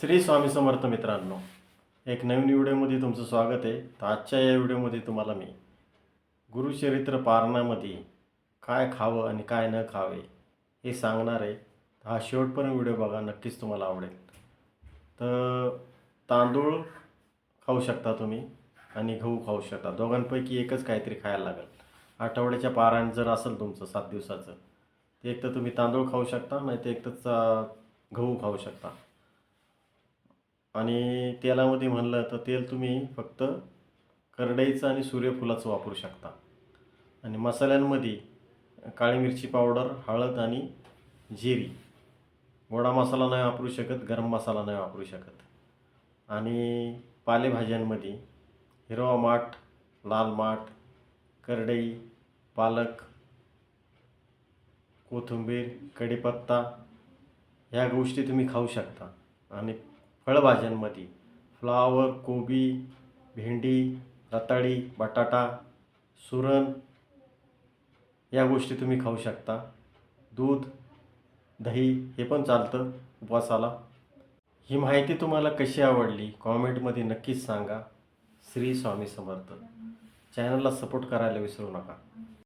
श्री स्वामी समर्थ मित्रांनो एक नवीन व्हिडिओमध्ये तुमचं स्वागत आहे. तर आजच्या या व्हिडिओमध्ये तुम्हाला मी गुरुचरित्र पारणामध्ये काय खावं आणि काय न खावे हे सांगणार आहे. हा शेवटपर्यंत व्हिडिओ बघा नक्कीच तुम्हाला आवडेल. तर तांदूळ खाऊ शकता तुम्ही आणि गहू खाऊ शकता. दोघांपैकी एकच काहीतरी खायला लागेल. आठवड्याच्या पारायण जर असेल तुमचं सात दिवसाचं ते एक तर तुम्ही तांदूळ खाऊ शकता नाही तर एक तर चा- गहू खाऊ शकता. आणि तेलामध्ये म्हणलं तर तेल तुम्ही फक्त करडईचं आणि सूर्यफुलाचं वापरू शकता. आणि मसाल्यांमध्ये काळी मिरची पावडर हळद आणि जिरी. गोडा मसाला नाही वापरू शकत गरम मसाला नाही वापरू शकत. आणि पालेभाज्यांमध्ये हिरवा माठ लाल माठ करडई पालक कोथिंबीर कढीपत्ता ह्या गोष्टी तुम्ही खाऊ शकता. आणि फळभाज्यांमध्ये फ्लावर कोबी भेंडी रताळी बटाटा सुरण या गोष्टी तुम्ही खाऊ शकता. दूध दही हे पण चालतं उपवासाला. ही माहिती तुम्हाला कशी आवडली कॉमेंटमध्ये नक्कीच सांगा. श्री स्वामी समर्थ. चॅनलला सपोर्ट करायला विसरू नका.